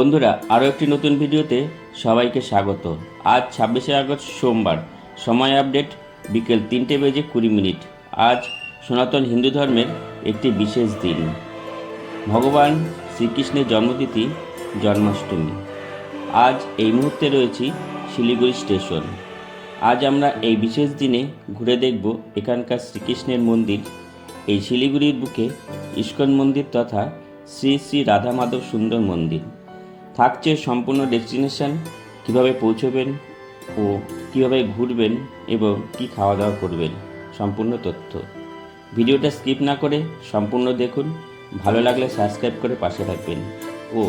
বন্ধুরা, আরও একটি নতুন ভিডিওতে সবাইকে স্বাগত। আজ ছাব্বিশে আগস্ট, সোমবার। সময় আপডেট বিকেল তিনটে বেজে কুড়ি মিনিট। আজ সনাতন হিন্দু ধর্মের একটি বিশেষ দিন। ভগবান শ্রীকৃষ্ণের জন্মতিথি, জন্মাষ্টমী। আজ এই মুহূর্তে রয়েছি শিলিগুড়ি স্টেশন। আজ আমরা এই বিশেষ দিনে ঘুরে দেখব এখানকার শ্রীকৃষ্ণের মন্দির। এই শিলিগুড়ির বুকে ইস্কন মন্দির তথা শ্রী শ্রী রাধা মাধব সুন্দর মন্দির। থাকছে সম্পূর্ণ ডেস্টিনেশন, কীভাবে পৌঁছবেন ও কীভাবে ঘুরবেন এবং কি খাওয়া দাওয়া করবেন, সম্পূর্ণ তথ্য। ভিডিওটা স্কিপ না করে সম্পূর্ণ দেখুন, ভালো লাগলে সাবস্ক্রাইব করে পাশে থাকবেন ও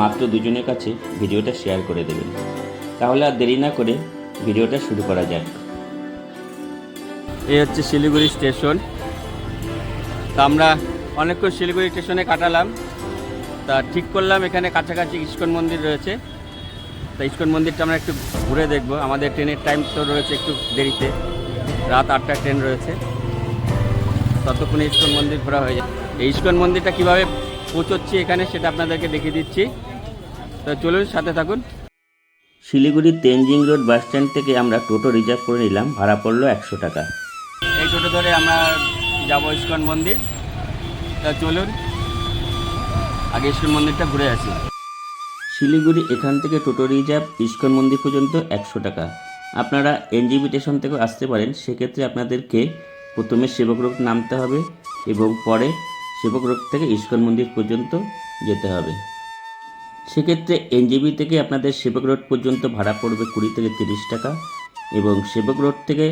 মাত্র দুজনের কাছে ভিডিওটা শেয়ার করে দেবেন। তাহলে আর দেরি না করে ভিডিওটা শুরু করা যাক। এই হচ্ছে শিলিগুড়ি স্টেশন। তা আমরা অনেকক্ষণ শিলিগুড়ি স্টেশনে কাটালাম। তা ঠিক করলাম এখানে কাছাকাছি ইস্কন মন্দির রয়েছে। তা ইস্কন মন্দিরটা আমরা একটু ঘুরে দেখব। আমাদের ট্রেনের টাইম তো রয়েছে একটু দেরিতে। রাত আটটা ট্রেন রয়েছে। ততক্ষণে ইস্কন মন্দির ঘোরা হয়ে যায় এই ইস্কন মন্দিরটা কীভাবে পৌঁছচ্ছি এখানে সেটা আপনাদেরকে দেখিয়ে দিচ্ছি। তো চলুন সাথে থাকুন। শিলিগুড়ির তেনজিং রোড বাস স্ট্যান্ড থেকে আমরা টোটো রিজার্ভ করে নিলাম। ভাড়া পড়ল একশো টাকা। এই টোটো ধরে আমরা যাব ইস্কন মন্দির। তা চলুন আগে ইস্কন মন্দিরটা ঘুরে আসি। শিলিগুড়ি এখান থেকে টোটো রিজার্ভ ইস্কন মন্দির পর্যন্ত একশো টাকা। আপনারা এনজিবি স্টেশন থেকেও আসতে পারেন, সেক্ষেত্রে আপনাদেরকে প্রথমে সেবক রোড নামতে হবে এবং পরে সেবক রোড থেকে ইস্কন মন্দির পর্যন্ত যেতে হবে। সেক্ষেত্রে এনজিবি থেকে আপনাদের সেবক রোড পর্যন্ত ভাড়া পড়বে কুড়ি থেকে তিরিশ টাকা এবং সেবক রোড থেকে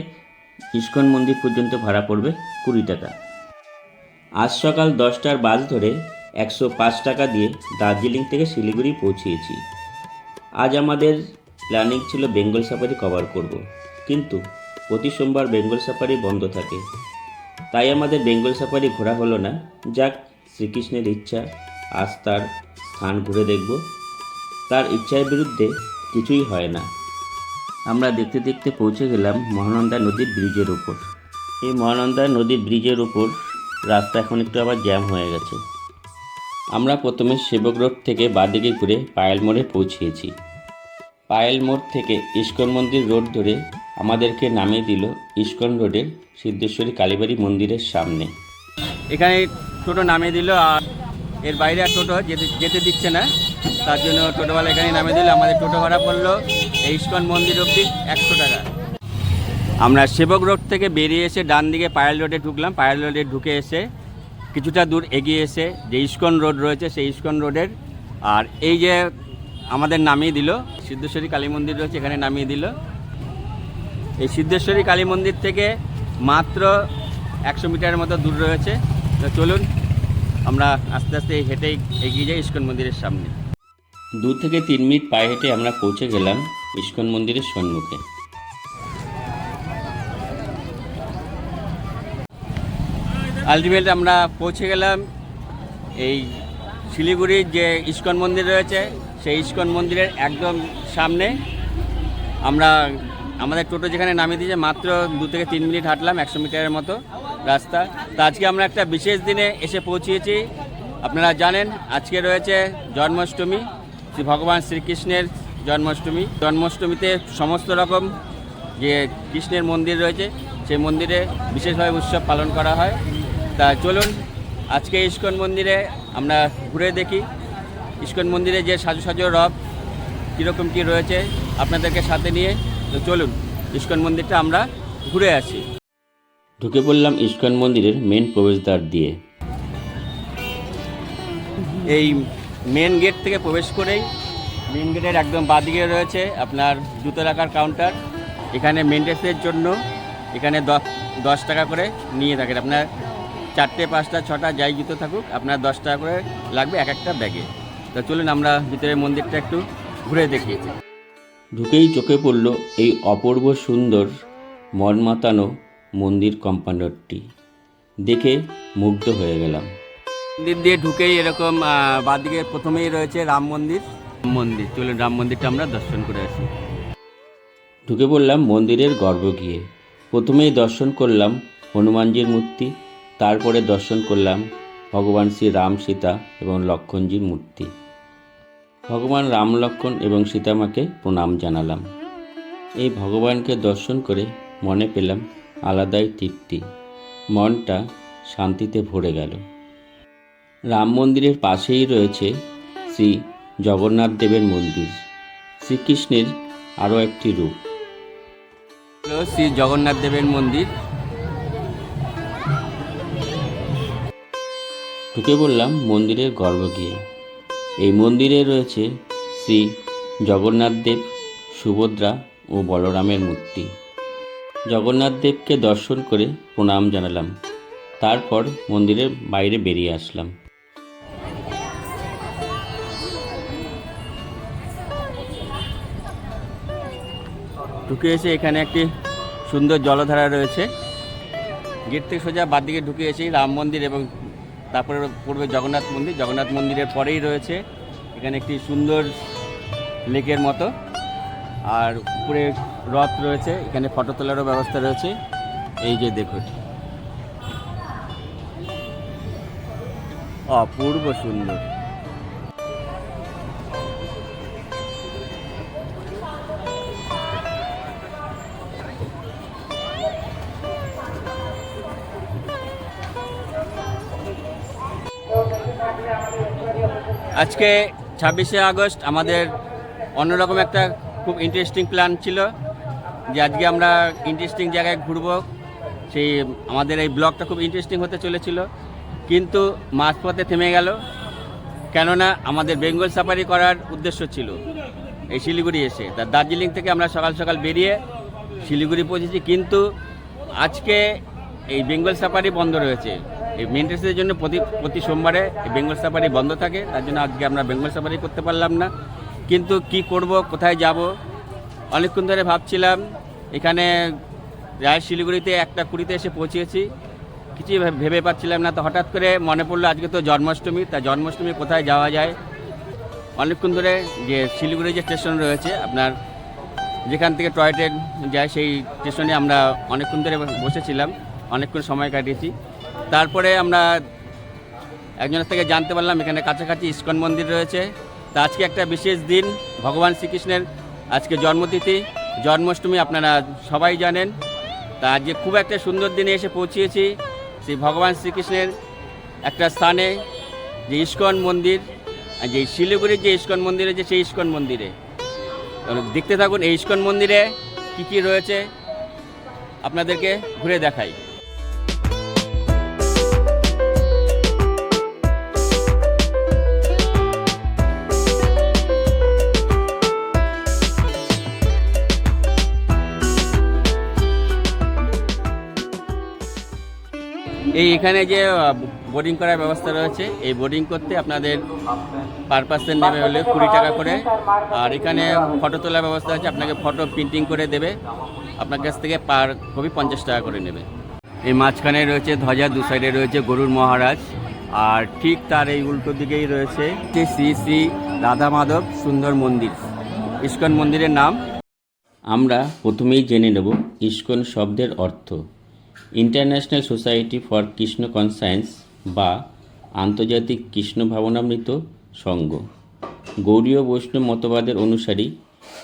ইস্কন মন্দির পর্যন্ত ভাড়া পড়বে কুড়ি টাকা। আজ সকাল দশটার বাস ধরে একশো পাঁচ টাকা দিয়ে দার্জিলিং থেকে শিলিগুড়ি পৌঁছিয়েছি। আজ আমাদের প্ল্যানিং ছিল বেঙ্গল সাফারি কভার করব। কিন্তু প্রতি সোমবার বেঙ্গল সাফারি বন্ধ থাকে। তাই আমাদের বেঙ্গল সাফারি ঘোরা হলো না। যাক, শ্রীকৃষ্ণের ইচ্ছা, আজ তার স্থান ঘুরে দেখব। তার ইচ্ছার বিরুদ্ধে কিছুই হয় না। আমরা দেখতে দেখতে পৌঁছে গেলাম মহানন্দা নদীর ব্রিজের উপর। এই মহানন্দা নদীর ব্রিজের উপর রাস্তা এখন একটু আবার জ্যাম হয়ে গেছে। আমরা প্রথমে সেবক রোড থেকে বাদিকে ঘুরে পায়েল মোড়ে পৌঁছিয়েছি। পায়েল মোড় থেকে ইস্কন মন্দির রোড ধরে আমাদেরকে নামিয়ে দিল ইস্কন রোডের সিদ্ধেশ্বরী কালীবাড়ি মন্দিরের সামনে। এখানে টোটো নামিয়ে দিল আর এর বাইরে আর টোটো যেতে যেতে দিচ্ছে না। তার জন্য টোটোওয়ালা এখানে নামিয়ে দিল। আমাদের টোটো ভাড়া পড়ল এই ইস্কন মন্দির অবধি একশো টাকা। আমরা সেবক রোড থেকে বেরিয়ে এসে ডান দিকে পায়েল রোডে ঢুকলাম। পায়েল রোডে ঢুকে এসে কিছুটা দূর এগিয়ে এসে যে ইস্কন রোড রয়েছে, সেই ইস্কন রোডের, আর এই যে আমাদের নামিয়ে দিল, সিদ্ধেশ্বরী কালী মন্দির রয়েছে, এখানে নামিয়ে দিল। এই সিদ্ধেশ্বরী কালী মন্দির থেকে মাত্র একশো মিটারের মতো দূর রয়েছে। তো চলুন, আমরা আস্তে আস্তে হেঁটেই এগিয়ে যাই ইস্কন মন্দিরের সামনে। দু থেকে তিন মিনিট পায়ে হেঁটে আমরা পৌঁছে গেলাম ইস্কন মন্দিরের সম্মুখে। আলটিমেট আমরা পৌঁছে গেলাম এই শিলিগুড়ির যে ইস্কন মন্দির রয়েছে, সেই ইস্কন মন্দিরের একদম সামনে। আমরা, আমাদের টোটো যেখানে নামিয়ে দিয়েছে, মাত্র দু থেকে তিন মিনিট হাঁটলাম, একশো মিটারের মতো রাস্তা। তো আজকে আমরা একটা বিশেষ দিনে এসে পৌঁছিয়েছি। আপনারা জানেন, আজকে রয়েছে জন্মাষ্টমী, শ্রী ভগবান শ্রীকৃষ্ণের জন্মাষ্টমী। জন্মাষ্টমীতে সমস্ত রকম যে কৃষ্ণের মন্দির রয়েছে, সেই মন্দিরে বিশেষভাবে উৎসব পালন করা হয়। তা চলুন, আজকে ইস্কন মন্দিরে আমরা ঘুরে দেখি। ইস্কন মন্দিরে যে সাজু সাজু রব কীরকম কী রয়েছে আপনাদেরকে সাথে নিয়ে, তো চলুন, ইস্কন মন্দিরটা আমরা ঘুরে আসি। ঢুকে পড়লাম ইস্কন মন্দিরের মেন প্রবেশদ্বার দিয়ে। এই মেন গেট থেকে প্রবেশ করেই মেন গেটের একদম বাদিকে রয়েছে আপনার জুতো রাখার কাউন্টার এখানে মেনটেন্সের জন্য এখানে দশ দশ টাকা করে নিয়ে থাকেন। আপনার চারটে পাঁচটা ছটা যাই জুতো থাকুক আপনার দশ টাকা করে লাগবে এক একটা ব্যাগে। তো চলুন আমরা ভিতরে মন্দিরটা একটু ঘুরে দেখি ঢুকেই চোখে পড়ল এই অপূর্ব সুন্দর মন মাতানো মন্দির কম্পাউন্ডারটি দেখে মুগ্ধ হয়ে গেলাম। মন্দির দিয়ে ঢুকেই এরকম বাঁদিকে প্রথমেই রয়েছে রাম মন্দির। মন্দির চলুন রাম মন্দিরটা আমরা দর্শন করে আসি। ঢুকে পড়লাম মন্দিরের গর্ভগৃহে প্রথমেই দর্শন করলাম হনুমানজির মূর্তি তারপরে দর্শন করলাম ভগবান শ্রী রাম সীতা এবং লক্ষণজির মূর্তি। ভগবান রাম লক্ষ্মণ এবং সীতামাকে প্রণাম জানালাম। এই ভগবানকে দর্শন করে মনে পেলাম আলাদাই তৃপ্তি। মনটা শান্তিতে ভরে গেল। রাম মন্দিরের পাশেই রয়েছে শ্রী জগন্নাথ দেবের মন্দির। শ্রীকৃষ্ণের আরও একটি রূপ। শ্রী জগন্নাথ দেবের মন্দির। ঢুকে বললাম মন্দিরের গর্ভগৃহে। এই মন্দিরে রয়েছে শ্রী জগন্নাথ দেব, সুভদ্রা ও বলরামের মূর্তি। জগন্নাথ দেবকে দর্শন করে প্রণাম জানালাম। তারপর মন্দিরের বাইরে বেরিয়ে আসলাম। ঢুকে এসে এখানে একটি সুন্দর জলধারা রয়েছে। গেট থেকে সোজা বাদ দিকে ঢুকে এসেই রাম মন্দির এবং তারপরে পূর্বে জগন্নাথ মন্দির। জগন্নাথ মন্দিরের পরেই রয়েছে এখানে একটি সুন্দর লেকের মতো। আর উপরে রথ রয়েছে, এখানে ফটো তোলারও ব্যবস্থা রয়েছে। এই যে দেখুন। অপূর্ব সুন্দর। আজকে ছাব্বিশে আগস্ট আমাদের অন্যরকম একটা খুব ইন্টারেস্টিং প্ল্যান ছিল যে আজকে আমরা ইন্টারেস্টিং জায়গায় ঘুরবো। সেই আমাদের এই ব্লগটা খুব ইন্টারেস্টিং হতে চলেছিল। কিন্তু মাঝপথে থেমে গেল। কেননা আমাদের বেঙ্গল সাফারি করার উদ্দেশ্য ছিল এই শিলিগুড়ি এসে। তা দার্জিলিং থেকে আমরা সকাল সকাল বেরিয়ে শিলিগুড়ি পৌঁছেছি। কিন্তু আজকে এই বেঙ্গল সাফারি বন্ধ রয়েছে। এই মেনটেন্সের জন্য প্রতি প্রতি সোমবারে বেঙ্গল সাফারি বন্ধ থাকে। তার জন্য আজকে আমরা বেঙ্গল সাফারি করতে পারলাম না। কিন্তু কি করব, কোথায় যাব? অনেকক্ষণ ধরে ভাবছিলাম, এখানে রায় শিলিগুড়িতে একটা কুড়িতে এসে পৌঁছেছি। কিছুই ভেবে পাচ্ছিলাম না। তো হঠাৎ করে মনে পড়ল, আজকে তো জন্মাষ্টমী। তা জন্মাষ্টমী কোথায় যাওয়া যায়? অনেকক্ষণ ধরে যে শিলিগুড়ি যে স্টেশন রয়েছে, আপনার যেখান থেকে টয় ট্রেন যায়, সেই স্টেশনে আমরা অনেকক্ষণ ধরে বসেছিলাম। অনেকক্ষণ সময় কাটিয়েছি। তারপরে আমরা একজনের থেকে জানতে পারলাম, এখানে কাছাকাছি ইস্কন মন্দির রয়েছে। তা আজকে একটা বিশেষ দিন, ভগবান শ্রীকৃষ্ণের আজকে জন্মতিথি। জন্মাষ্টমী আপনারা সবাই জানেন। তা আজকে খুব একটা সুন্দর দিনে এসে পৌঁছিয়েছি। সেই ভগবান শ্রীকৃষ্ণের একটা স্থানে যে ইস্কন মন্দির যে শিলিগুড়ির যে ইস্কন মন্দির আছে সেই ইস্কন মন্দিরে। দেখতে থাকুন এই ইস্কন মন্দিরে কি কি রয়েছে। আপনাদেরকে ঘুরে দেখাই। এই এখানে যে বোর্ডিং করার ব্যবস্থা রয়েছে, এই বোর্ডিং করতে আপনাদের পার পার্সেন্ট নেবে হলে কুড়ি টাকা করে। আর এখানে ফটো তোলার ব্যবস্থা আছে, আপনাকে ফটো প্রিন্টিং করে দেবে। আপনার কাছ থেকে পার কপি পঞ্চাশ টাকা করে নেবে। এই মাঝখানে রয়েছে ধ্বজা, দু সাইডে রয়েছে গরুর মহারাজ। আর ঠিক তার এই উল্টো দিকেই রয়েছে শ্রী শ্রী রাধা মাধব সুন্দর মন্দির, ইস্কন মন্দিরের নাম। আমরা প্রথমেই জেনে নেব ইস্কন শব্দের অর্থ। International society for Krishna consciousness বা আন্তর্জাতিক কৃষ্ণ ভাবনামৃত সংঘ। গৌরীয় বৈষ্ণব মতবাদের অনুসারী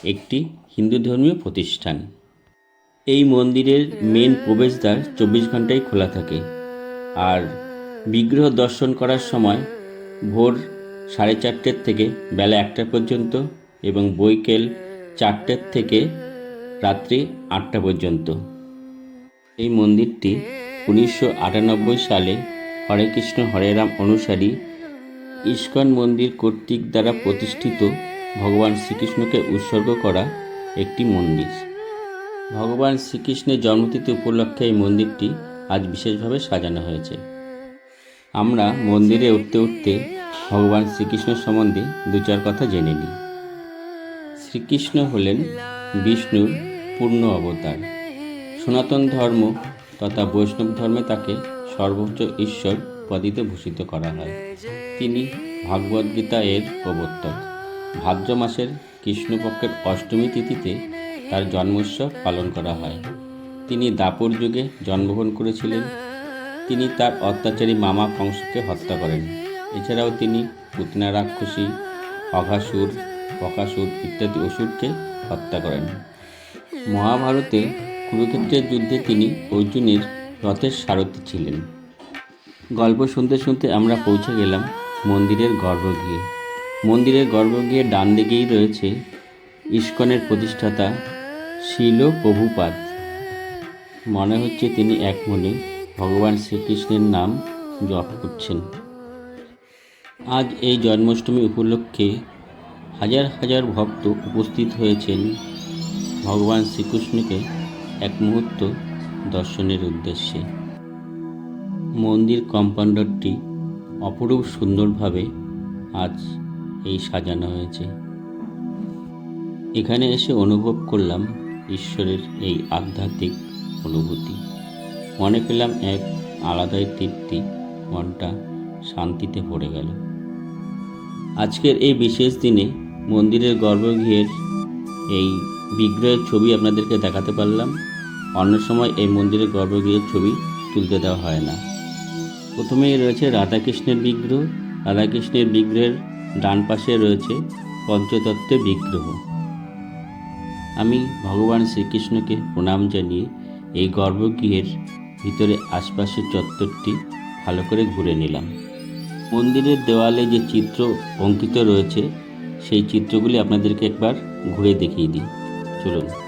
একটি হিন্দু ধর্মীয় প্রতিষ্ঠান। এই মন্দিরের মেন প্রবেশদ্বার চব্বিশ ঘন্টাই খোলা থাকে আর বিগ্রহ দর্শন করার সময় ভোর সাড়ে চারটের থেকে বেলা একটা পর্যন্ত এবং বৈকেল চারটের থেকে রাত্রি আটটা পর্যন্ত। এই মন্দিরটি উনিশশো আটানব্বই সালে হরে কৃষ্ণ, হরে রাম অনুসারী ইস্কন মন্দির কর্তৃক দ্বারা প্রতিষ্ঠিত ভগবান শ্রীকৃষ্ণকে উৎসর্গ করা একটি মন্দির। ভগবান শ্রীকৃষ্ণের জন্মতিথি উপলক্ষে এই মন্দিরটি আজ বিশেষভাবে সাজানো হয়েছে। আমরা মন্দিরে উঠতে উঠতে ভগবান শ্রীকৃষ্ণ সম্বন্ধে দু চার কথা জেনে নিই। শ্রীকৃষ্ণ হলেন বিষ্ণুর পূর্ণ অবতার। সনাতন ধর্ম তথা বৈষ্ণব ধর্মে তাকে সর্বোচ্চ ঈশ্বর উপাধিতে ভূষিত করা হয়। তিনি ভাগবদ্গীতা এর প্রবর্তক। ভাদ্র মাসের কৃষ্ণপক্ষের অষ্টমী তিথিতে তার জন্মোৎসব পালন করা হয়। তিনি দাপর যুগে জন্মগ্রহণ করেছিলেন। তিনি তার অত্যাচারী মামা কংসকে হত্যা করেন। এছাড়াও তিনি পুতনা রাক্ষসী, অঘাসুর বকাসুর ইত্যাদি অসুরকে হত্যা করেন। মহাভারতে কুরুক্ষেত্রের যুদ্ধে তিনি অর্জুনের রথের সারথি ছিলেন। গল্প শুনতে শুনতে আমরা পৌঁছে গেলাম মন্দিরের গর্ভগৃহে। মন্দিরের গর্ভগৃহের ডান দিকেই রয়েছে ইস্কনের প্রতিষ্ঠাতা শিল প্রভুপাদ। মনে হচ্ছে তিনি এক মনে ভগবান শ্রীকৃষ্ণের নাম জপ করছেন। আজ এই জন্মাষ্টমী উপলক্ষে হাজার হাজার ভক্ত উপস্থিত হয়েছেন ভগবান শ্রীকৃষ্ণকে এক মুহূর্ত দর্শনের উদ্দেশ্যে। মন্দির কম্পাউন্ডারটি অপরূপ সুন্দরভাবে আজ এই সাজানো হয়েছে। এখানে এসে অনুভব করলাম ঈশ্বরের এই আধ্যাত্মিক অনুভূতি। মনে পেলাম এক আলাদাই তৃপ্তি, মনটা শান্তিতে পড়ে গেল। আজকের এই বিশেষ দিনে মন্দিরের গর্ভগৃহের এই বিগ্রহের ছবি আপনাদেরকে দেখাতে পারলাম। অন্য সময় এই মন্দিরের গর্ভগৃহের ছবি তুলতে দেওয়া হয় না। প্রথমেই রয়েছে রাধাকৃষ্ণের বিগ্রহ। রাধাকৃষ্ণের বিগ্রহের ডান পাশে রয়েছে পঞ্চতত্ত্বের বিগ্রহ। আমি ভগবান শ্রীকৃষ্ণকে প্রণাম জানিয়ে এই গর্ভগৃহের ভিতরে আশপাশের চত্বরটি ভালো করে ঘুরে নিলাম। মন্দিরের দেওয়ালে যে চিত্র অঙ্কিত রয়েছে, সেই চিত্রগুলি আপনাদেরকে একবার ঘুরে দেখিয়ে দিই। চলুন।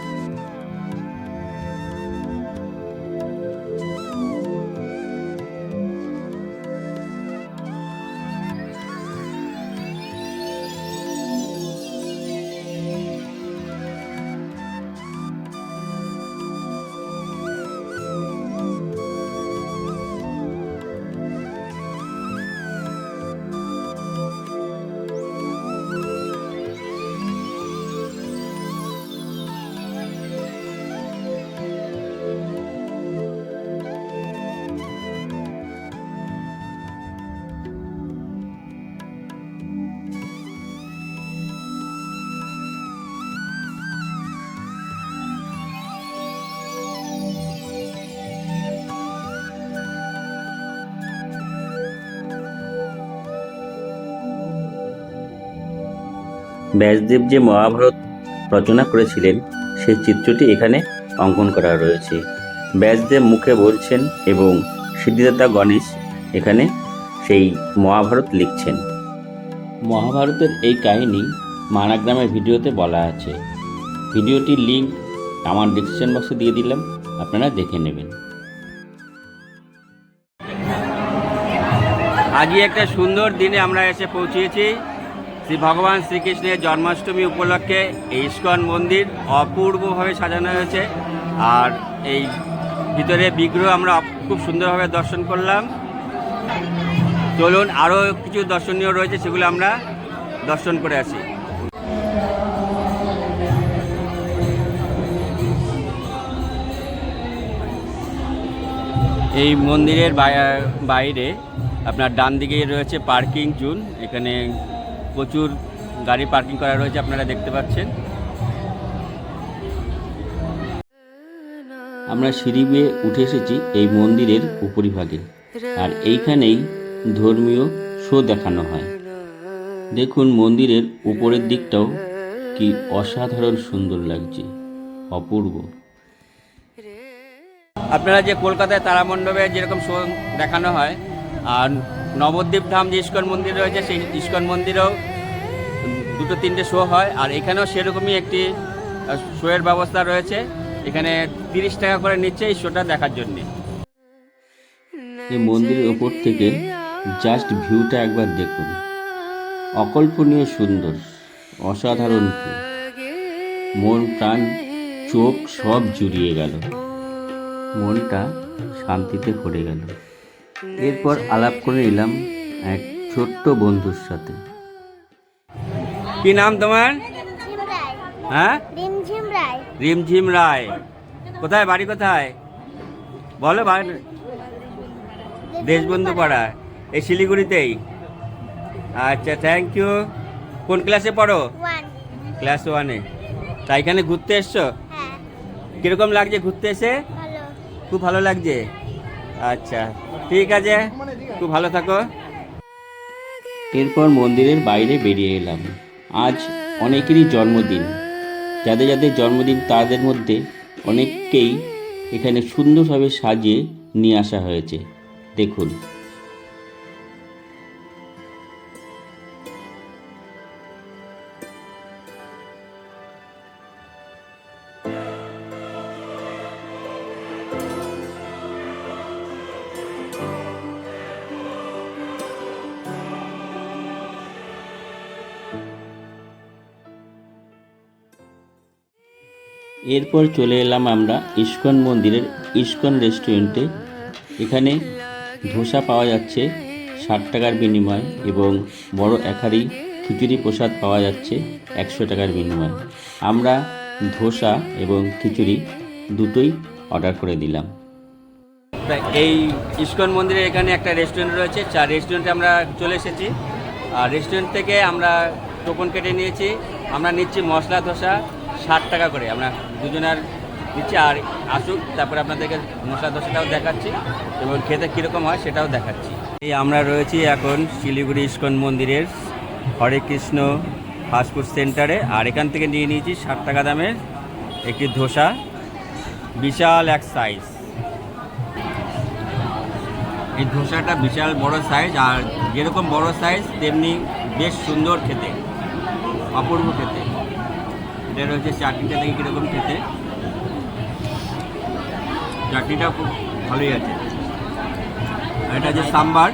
ব্যাসদেব যে মহাভারত রচনা করেছিলেন, সেই চিত্রটি এখানে অঙ্কন করা রয়েছে। ব্যাসদেব মুখে বলছেন এবং সিদ্ধিদাতা গণেশ এখানে সেই মহাভারত লিখছেন। মহাভারতের এই কাহিনী মানাগ্রামের ভিডিওতে বলা আছে। ভিডিওটির লিঙ্ক আমার ডিসক্রিপশন বক্সে দিয়ে দিলাম, আপনারা দেখে নেবেন। আজই একটা সুন্দর দিনে আমরা এসে পৌঁছেছি। শ্রী ভগবান শ্রীকৃষ্ণের জন্মাষ্টমী উপলক্ষে এই ইস্কন মন্দির অপূর্বভাবে সাজানো হয়েছে। আর এই ভিতরে বিগ্রহ আমরা খুব সুন্দরভাবে দর্শন করলাম। চলুন আরও কিছু দর্শনীয় রয়েছে, সেগুলো আমরা দর্শন করে আসি। এই মন্দিরের বাই- বাইরে আপনার ডান দিকে রয়েছে পার্কিং জোন। এখানে প্রচুর গাড়ি পার্কিং করা রয়েছে, আপনারা দেখতে পাচ্ছেন। আমরা সিঁড়ি বেয়ে উঠে এসেছি এই মন্দিরের উপরিভাগে। আর এইখানেই ধর্মীয় শো দেখানো হয়। দেখুন মন্দিরের উপরের দিকটাও কি অসাধারণ সুন্দর লাগছে, অপূর্ব। আপনারা যে কলকাতায় তারামণ্ডপে যেরকম শো দেখানো হয়, আর নবদ্বীপ ধাম যে ইস্কন মন্দির রয়েছে, সেই ইস্কন মন্দিরেও দুটো তিনটে শো হয়, আর এখানেও সেরকমই একটি শোয়ের ব্যবস্থা রয়েছে। এখানে তিরিশ টাকা করে নিচ্ছে এই শোটা দেখার জন্যে। এই মন্দিরের ওপর থেকে জাস্ট ভিউটা একবার দেখুন। অকল্পনীয় সুন্দর, অসাধারণ। মন, প্রাণ, চোখ সব জুড়িয়ে গেল। মনটা শান্তিতে ভরে গেল। এরপর আলাপ করে নিলাম এক ছোট্ট বন্ধুর সাথে। কি নাম তোমার? হ্যাঁ? রিমঝিম রায়। কোথায়, বাড়ি কোথায়? বলো দেশবন্ধু পাড়া এই শিলিগুড়িতেই? আচ্ছা থ্যাংক ইউ কোন ক্লাসে পড়ো? ক্লাস ওয়ানে তা এখানে ঘুরতে এসছো? কীরকম লাগছে ঘুরতে এসে? খুব ভালো লাগছে। আচ্ছা ঠিক আছে। খুব ভালো থাকো। এরপর মন্দিরের বাইরে বেরিয়ে এলাম। আজ অনেকেরই জন্মদিন। যাদের যাদের জন্মদিন, তাদের মধ্যে অনেককেই এখানে সুন্দরভাবে সাজিয়ে নিয়ে আসা হয়েছে। দেখুন। এরপর চলে এলাম আমরা ইস্কন মন্দিরের ইস্কন রেস্টুরেন্টে। এখানে ধোসা পাওয়া যাচ্ছে ষাট টাকার বিনিময় এবং বড় একারি খিচুড়ি প্রসাদ পাওয়া যাচ্ছে একশো টাকার বিনিময়। আমরা ধোসা এবং খিচুড়ি দুটোই অর্ডার করে দিলাম। এই ইস্কন মন্দিরের এখানে একটা রেস্টুরেন্ট রয়েছে, চার রেস্টুরেন্টে আমরা চলে এসেছি। আর রেস্টুরেন্ট থেকে আমরা টোকন কেটে নিয়েছি। আমরা নিচ্ছি মশলা ধোসা ষাট টাকা করে। আমরা দুজনের নিচ্ছি আর আসুক, তারপরে আপনাদেরকে মশলা ধোসাটাও দেখাচ্ছি এবং খেতে কীরকম হয় সেটাও দেখাচ্ছি। এই আমরা রয়েছি এখন শিলিগুড়ি ইস্কন মন্দিরের হরে কৃষ্ণ ফাস্টফুড সেন্টারে, আর এখান থেকে নিয়ে নিয়েছি ষাট টাকা দামের একটি ধোসা, বিশাল এক সাইজ এই ধোসাটা বিশাল বড় সাইজ আর যেরকম বড় সাইজ তেমনি বেশ সুন্দর খেতে, অপূর্ব খেতে। এটা রয়েছে চাটনিটা দেখি কীরকম খেতে। চাটনিটা খুব ভালোই আছে। এটা যে সাম্বার।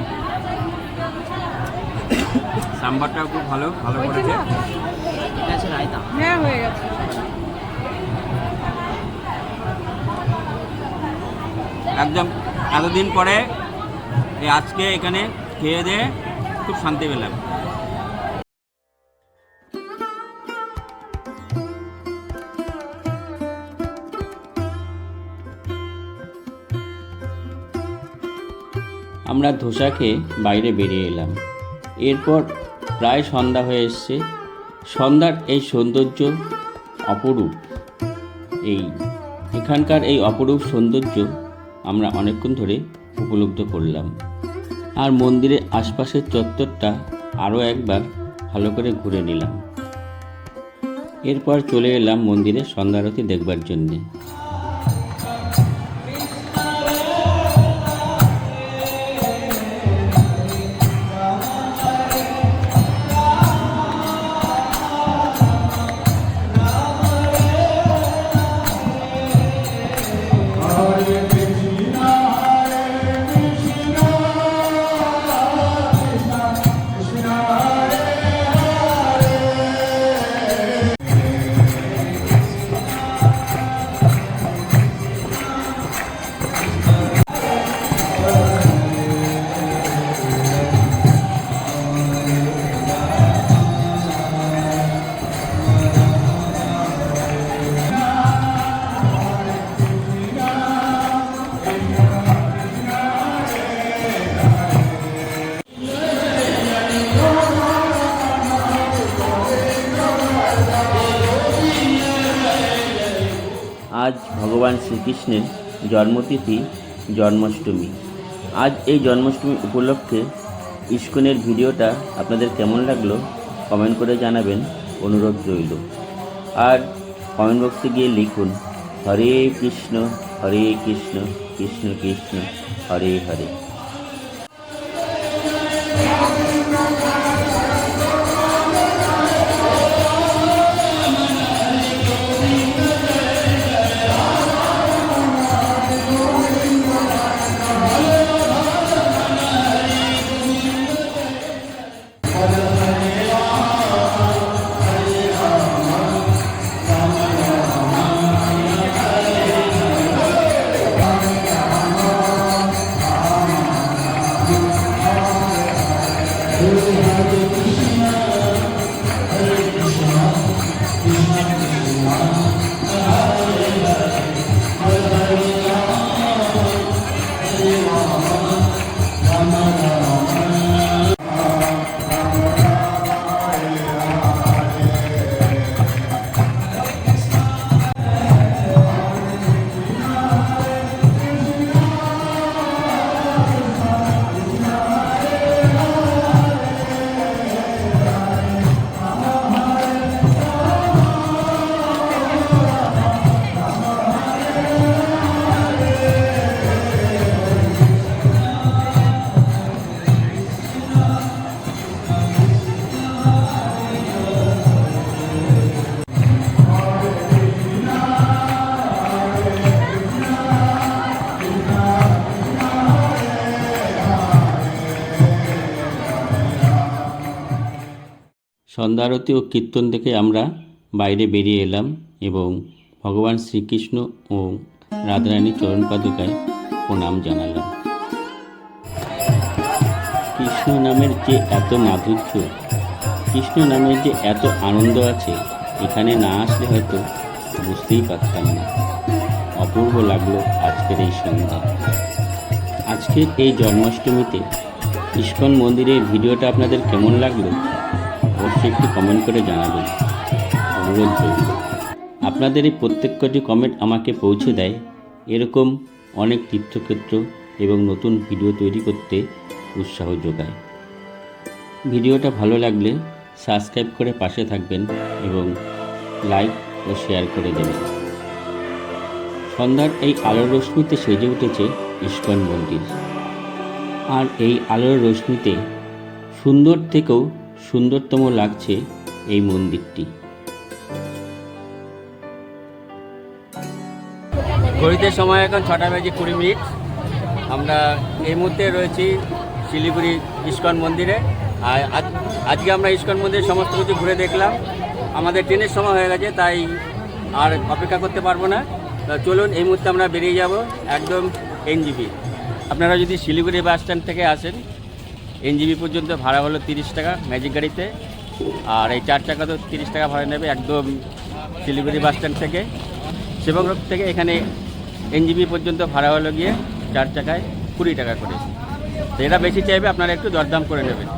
সাম্বারটাও খুব ভালো ভালো করেছে। হ্যাঁ হয়ে গেছে। একদম এতদিন পরে এই আজকে এখানে খেয়ে দিয়ে খুব শান্তি পেলাম। আমরা ধোসা খেয়ে বাইরে বেরিয়ে এলাম। এরপর প্রায় সন্ধ্যা হয়ে এসছে। সন্ধ্যার এই সৌন্দর্য অপরূপ। এই এখানকার এই অপরূপ সৌন্দর্য আমরা অনেকক্ষণ ধরে উপলব্ধ করলাম। আর মন্দিরের আশপাশের চত্বরটা আরও একবার ভালো করে ঘুরে নিলাম। এরপর চলে এলাম মন্দিরে সন্ধ্যারতি দেখবার জন্যে। আজ ভগবান শ্রীকৃষ্ণের জন্মতিথি জন্মাষ্টমী। আজ এই জন্মাষ্টমী উপলক্ষে ইস্কনের ভিডিওটা আপনাদের কেমন লাগল কমেন্ট করে জানাবেন, অনুরোধ রইল। আর কমেন্ট বক্সে গিয়ে লিখুন, হরে কৃষ্ণ হরে কৃষ্ণ কৃষ্ণ কৃষ্ণ, হরে হরে। সন্ধ্যারতি ও কীর্তন থেকে আমরা বাইরে বেরিয়ে এলাম এবং ভগবান শ্রীকৃষ্ণ ও রাধারানীর চরণ পাদুকায় প্রণাম জানালাম। কৃষ্ণ নামের যে এত মাধুর্য, কৃষ্ণ নামের যে এত আনন্দ আছে, এখানে না আসলে হয়তো বুঝতেই পারতাম না। অপূর্ব লাগল আজকের এই সন্ধ্যা। আজকের এই জন্মাষ্টমীতে ইস্কন মন্দিরের ভিডিওটা আপনাদের কেমন লাগল? অবশ্যই একটু কমেন্ট করে জানাবেন। অনুরোধ রইল। আপনাদের এই প্রত্যেক কটি কমেন্ট আমাকে পৌঁছে দেয়। এরকম অনেক তীর্থক্ষেত্র এবং নতুন ভিডিও তৈরি করতে উৎসাহ যোগায়। ভিডিওটা ভালো লাগলে সাবস্ক্রাইব করে পাশে থাকবেন এবং লাইক ও শেয়ার করে দেবেন। সন্ধ্যার এই আলোর রশ্মিতে সেজে উঠেছে ইস্কন মন্দির। আর এই আলোর রশ্মিতে সুন্দর থেকেও সুন্দরতম লাগছে এই মন্দিরটি। ঘড়িতে সময় এখন ছটা বেজে কুড়ি মিনিট। আমরা এই মুহূর্তে রয়েছি শিলিগুড়ি ইস্কন মন্দিরে। আর আজ আজকে আমরা ইস্কন মন্দিরের সমস্ত কিছু ঘুরে দেখলাম। আমাদের ট্রেনের সময় হয়ে গেছে, তাই আর অপেক্ষা করতে পারব না। চলুন, এই মুহূর্তে আমরা বেরিয়ে যাব একদম এনজিবি আপনারা যদি শিলিগুড়ি বাস স্ট্যান্ড থেকে আসেন এনজিবি পর্যন্ত ভাড়া হলো তিরিশ টাকা ম্যাজিক গাড়িতে। আর এই চার চাকা তো তিরিশ টাকা ভাড়া নেবে একদম শিলিগুড়ি বাস স্ট্যান্ড থেকে। শিবংরোড থেকে এখানে এনজিবি পর্যন্ত ভাড়া হলো গিয়ে চার চাকায় কুড়ি টাকা করে। এটা বেশি চাইবে, আপনারা একটু দরদাম করে নেবেন।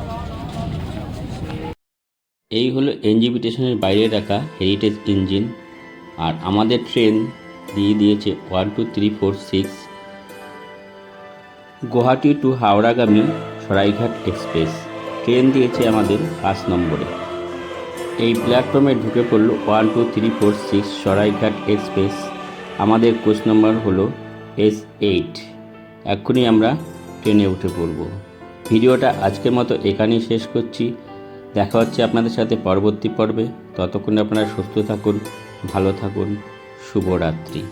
এই হলো এনজিবি স্টেশনের বাইরে রাখা হেরিটেজ ইঞ্জিন আর আমাদের ট্রেন দিয়ে দিয়েছে one two three four six Guwahati to হাওড়াগামী Saraighat express. Train দিয়েছে আমাদের পাঁচ নম্বরে। এই প্ল্যাটফর্মে ঢুকে পড়ল one, two, three, four, six Saraighat express. আমাদের কোচ নম্বর হলো এস এইট। এক্ষুনি আমরা ট্রেনে উঠে পড়ব। ভিডিওটা আজকের মতো এখানেই শেষ করছি। দেখা হচ্ছে আপনাদের সাথে পরবর্তী পর্বে। ততক্ষণে আপনারা সুস্থ থাকুন, ভালো থাকুন। শুভরাত্রি।